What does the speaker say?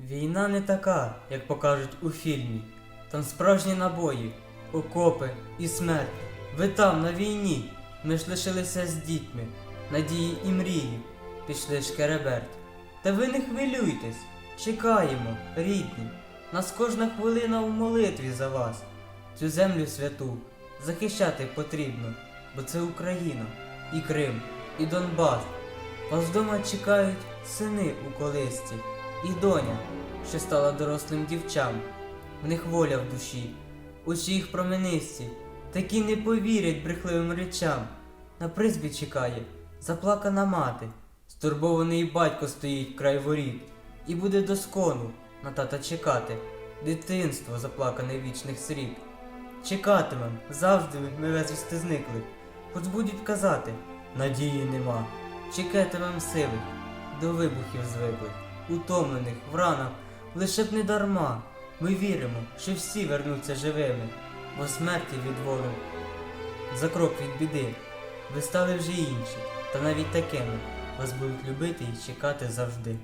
Війна не така, як покажуть у фільмі. Там справжні набої, окопи і смерть. Ви там, на війні. Ми ж лишилися з дітьми, надії і мрії. Пішли шкереберть. Та ви не хвилюйтесь, чекаємо, рідні. Нас кожна хвилина у молитві за вас. Цю землю святу захищати потрібно, бо це Україна, і Крим, і Донбас. Вас вдома чекають сини у колисці, і доня, що стала дорослим дівчам. В них воля в душі, очі їх променисті, такі не повірять брехливим речам. На призбі чекає заплакана мати, стурбований батько стоїть край воріт, і буде до скону на тата чекати, дитинство заплакане вічних сріб. Чекатимем, завжди ми безвісти зникли, хоч будуть казати, надії нема. Чекатимем сивих, до вибухів звиклих, утомлених в ранах, лише б не дарма. Ми віримо, що всі вернуться живими, бо смерті від волю. За крок від біди. Ви стали вже інші, та навіть такими вас будуть любити і чекати завжди.